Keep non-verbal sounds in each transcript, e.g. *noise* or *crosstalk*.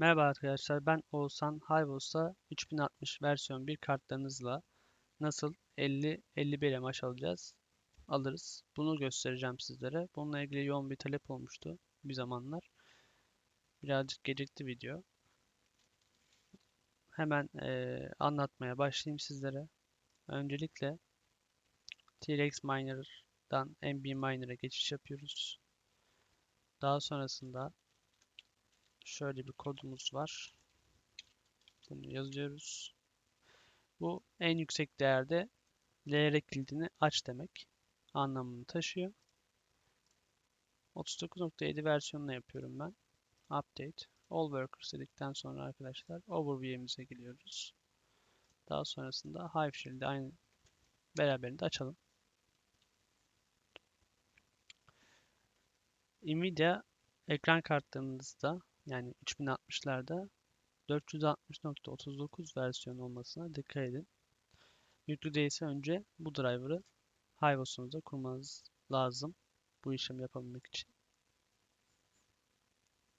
Merhaba arkadaşlar ben Oğuzhan Hayvos'ta 3060 versiyon 1 kartlarınızla nasıl 50-51 maç alacağız alırız. Bunu göstereceğim sizlere. Bununla ilgili yoğun bir talep olmuştu bir zamanlar. Birazcık gecikti video. Hemen eee, anlatmaya başlayayım sizlere. Öncelikle T-Rex Miner'dan MB Miner'a geçiş yapıyoruz. Daha sonrasında şöyle bir kodumuz var. Bunu yazıyoruz. Bu en yüksek değerde LR kilidini aç demek anlamını taşıyor. 39.7 versiyonunu yapıyorum ben. Update. All workers dedikten sonra arkadaşlar overview'imize geliyoruz. Daha sonrasında Hive Shell'de aynı beraberinde açalım. Nvidia ekran kartlarınızda yani 3060'larda 460.39 versiyon olmasına dikkat edin. Yüklü değilse önce bu driver'ı Hivos'unuza kurmanız lazım bu işlemi yapabilmek için.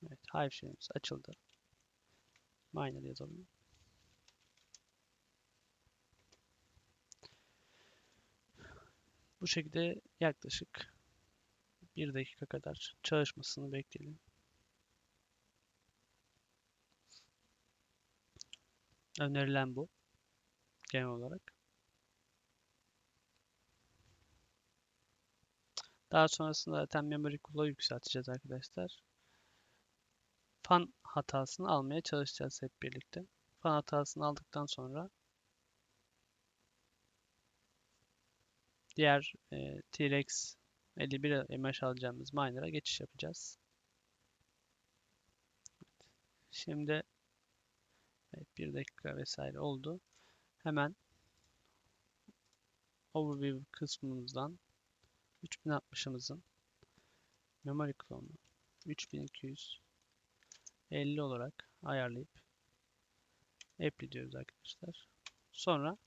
Evet, Hive şeyimiz açıldı. Miner yazalım. Bu şekilde yaklaşık bir dakika kadar çalışmasını bekleyelim. Önerilen bu. Genel olarak. Daha sonrasında zaten memory cool'u yükselteceğiz arkadaşlar. Fan hatasını almaya çalışacağız hep birlikte. Fan hatasını aldıktan sonra diğer e, T-Rex 51 MH alacağımız miner'a geçiş yapacağız. Şimdi evet, bir dakika vesaire oldu. Hemen overview kısmımızdan 3060'ımızın memory clone'u 3250 olarak ayarlayıp apply diyoruz arkadaşlar. Sonra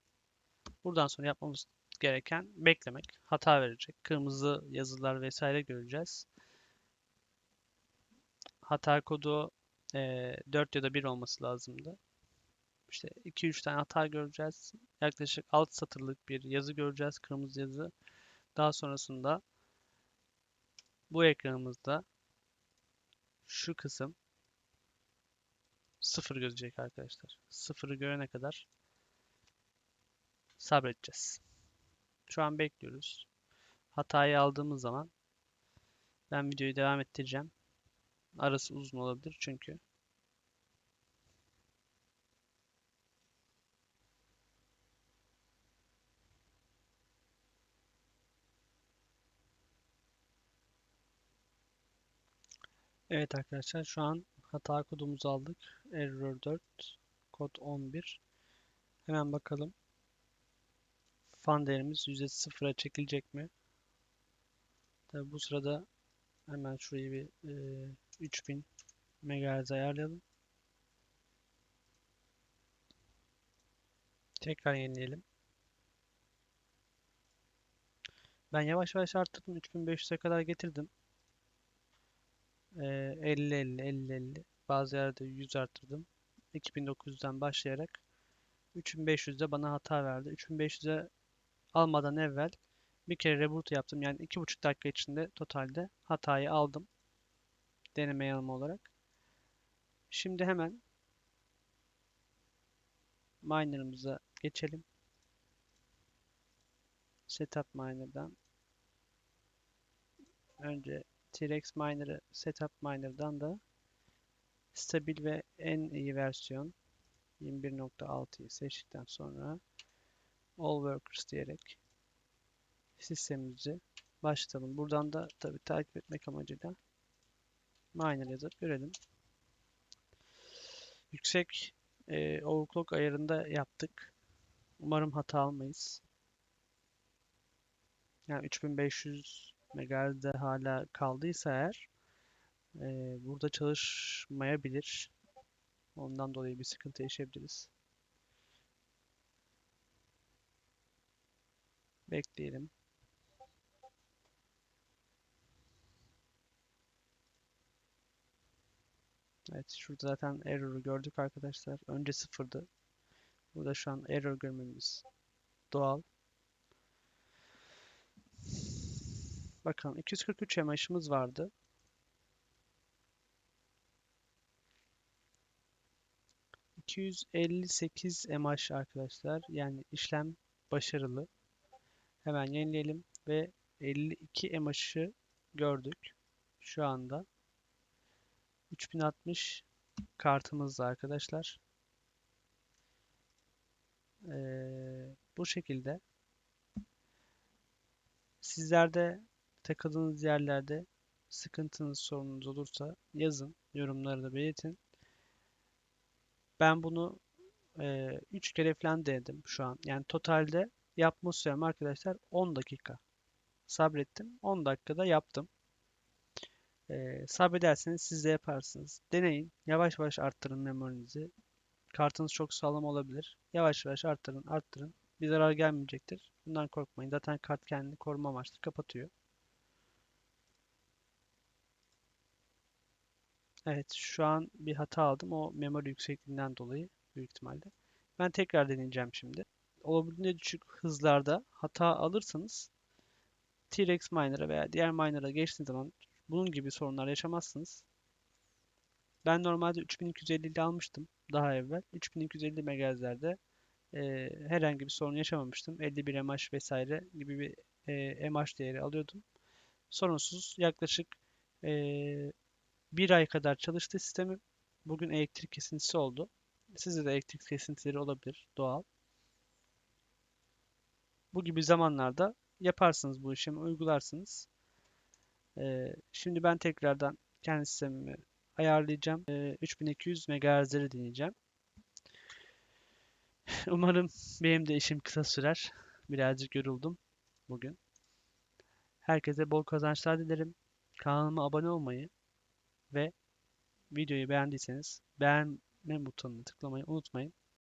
buradan sonra yapmamız gereken beklemek. Hata verecek. Kırmızı yazılar vesaire göreceğiz. Hata kodu e, 4 ya da 1 olması lazımdı. İşte 2-3 tane hata göreceğiz. Yaklaşık 6 satırlık bir yazı göreceğiz. Kırmızı yazı. Daha sonrasında bu ekranımızda şu kısım sıfır gözecek arkadaşlar. Sıfırı görene kadar sabredeceğiz. Şu an bekliyoruz. Hatayı aldığımız zaman ben videoyu devam ettireceğim. Arası uzun olabilir çünkü. Evet arkadaşlar şu an hata kodumuzu aldık. Error 4, kod 11. Hemen bakalım. Fan değerimiz %0'a çekilecek mi? Tabi bu sırada hemen şurayı bir e, 3000 MHz ayarlayalım. Tekrar yenileyelim. Ben yavaş yavaş arttırdım. 3500'e kadar getirdim. 50 50 50 50 bazı yerde 100 arttırdım. 2900'den başlayarak 3500'de bana hata verdi. 3500'e almadan evvel bir kere reboot yaptım. Yani 2,5 dakika içinde totalde hatayı aldım. Deneme yanılma olarak. Şimdi hemen miner'ımıza geçelim. Setup miner'dan önce T-Rex Miner'ı Setup Miner'dan da stabil ve en iyi versiyon 21.6'yı seçtikten sonra All Workers diyerek sistemimizi başlatalım. Buradan da tabi takip etmek amacıyla miner yazıp görelim. Yüksek e, overclock ayarında yaptık. Umarım hata almayız. Yani 3500 MHz'de hala kaldıysa eğer e, burada çalışmayabilir. Ondan dolayı bir sıkıntı yaşayabiliriz. Bekleyelim. Evet şurada zaten error'ı gördük arkadaşlar. Önce sıfırdı. Burada şu an error görmemiz doğal. Bakalım 243 MH'ımız vardı. ...258 mH arkadaşlar. Yani işlem başarılı. Hemen yenileyelim ve 52 mH'ı gördük. Şu anda. 3060 kartımızda arkadaşlar. Ee, bu şekilde. Sizlerde takıldığınız yerlerde sıkıntınız, sorununuz olursa yazın. Yorumları da belirtin. Ben bunu 3 kere falan denedim şu an. Yani totalde yapma sürem arkadaşlar 10 dakika. Sabrettim. 10 dakikada yaptım. Ee, sabrederseniz siz de yaparsınız. Deneyin. Yavaş yavaş arttırın memorinizi. Kartınız çok sağlam olabilir. Yavaş yavaş arttırın, arttırın. Bir zarar gelmeyecektir. Bundan korkmayın. Zaten kart kendini koruma amaçlı kapatıyor. Evet, şu an bir hata aldım. O memori yüksekliğinden dolayı büyük ihtimalle. Ben tekrar deneyeceğim şimdi. Olabildiğince düşük hızlarda hata alırsanız T-Rex Miner'a veya diğer miner'a geçtiğiniz zaman bunun gibi sorunlar yaşamazsınız. Ben normalde 3250 ile almıştım daha evvel. 3250 MHz'lerde e, herhangi bir sorun yaşamamıştım. 51 mH vesaire gibi bir e, mH değeri alıyordum. Sorunsuz yaklaşık e, bir ay kadar çalıştı sistemim. Bugün elektrik kesintisi oldu. Sizde de elektrik kesintileri olabilir doğal. Bu gibi zamanlarda yaparsınız bu işlemi uygularsınız. Ee, şimdi ben tekrardan kendi sistemimi ayarlayacağım. Ee, 3200 MHz'leri deneyeceğim. *sighs* Umarım benim de işim kısa sürer. Birazcık yoruldum bugün. Herkese bol kazançlar dilerim. Kanalıma abone olmayı ve videoyu beğendiyseniz beğenme butonuna tıklamayı unutmayın.